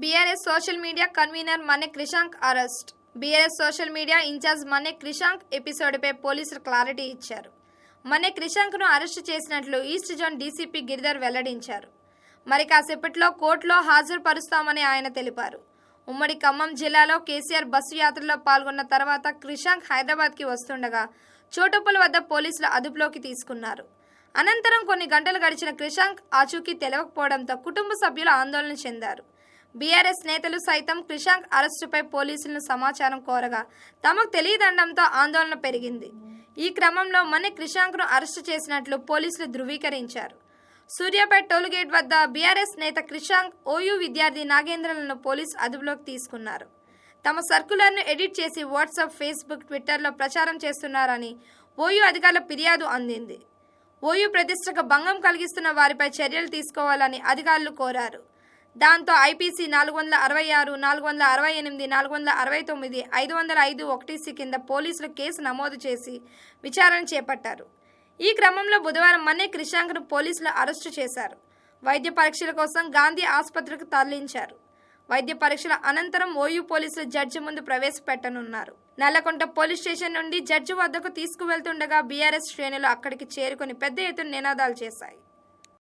BRS social media convener Mane Krishank arrest. BRS social media incharge Mane Krishank ఎపిసోడ్పై పోలీసులు clarity ఇచ్చారు. మనే క్రిషాంక్ను arrest చేసినట్లు east zone DCP Giridhar వెల్లడించారు. మరి కాసేపట్లో కోర్టులో హాజరుపరుస్తామని ఆయన తెలిపారు. ఉమ్మడి ఖమ్మం జిల్లాలో కేసీఆర్ బస్సు యాత్రలో పాల్గొన్న తర్వాత క్రిషాంక్ హైదరాబాద్కి వస్తుండగా చోటుప్పల వద్ద పోలీసులు అదుపులోకి తీసుకున్నారు. అనంతరం కొన్ని గంటలు గడిచిన క్రిషాంక్ ఆచూకీ తెలియకపోవడంతో కుటుంబ సభ్యులు ఆందోళన చెందారు. బీఆర్ఎస్ నేతలు సైతం క్రిషాంక్ అరెస్టుపై పోలీసులను సమాచారం కోరగా తమకు తెలియదండంతో ఆందోళన పెరిగింది. ఈ క్రమంలో మన క్రిషాంక్ను అరెస్టు చేసినట్లు పోలీసులు ధృవీకరించారు. సూర్యాపేట టోల్గేట్ వద్ద బీఆర్ఎస్ నేత క్రిషాంక్ ఓయూ విద్యార్థి నాగేంద్రలను పోలీసు అదుపులోకి తీసుకున్నారు. తమ సర్కులర్ను ఎడిట్ చేసి వాట్సాప్ ఫేస్బుక్ ట్విట్టర్లో ప్రచారం చేస్తున్నారని ఓయూ అధికారుల ఫిర్యాదు అందింది. ఓయూ ప్రతిష్టకు భంగం కలిగిస్తున్న వారిపై చర్యలు తీసుకోవాలని అధికారులు కోరారు. దాంతో ఐపీసీ నాలుగు వందల అరవై ఆరు నాలుగు వందల అరవై ఎనిమిది నాలుగు వందల అరవై తొమ్మిది ఐదు వందల ఐదు ఒకటి సి కింద పోలీసులు కేసు నమోదు చేసి విచారణ చేపట్టారు. ఈ క్రమంలో బుధవారం మన్నే క్రిషాంక్ను పోలీసులు అరెస్టు చేశారు. వైద్య పరీక్షల కోసం గాంధీ ఆసుపత్రికి తరలించారు. వైద్య పరీక్షల అనంతరం ఓయూ పోలీసులు జడ్జి ముందు ప్రవేశపెట్టనున్నారు. నల్లకొంట పోలీస్ స్టేషన్ నుండి జడ్జి వద్దకు తీసుకువెళ్తుండగా బీఆర్ఎస్ శ్రేణులు అక్కడికి చేరుకుని పెద్ద ఎత్తున నినాదాలు చేశాయి.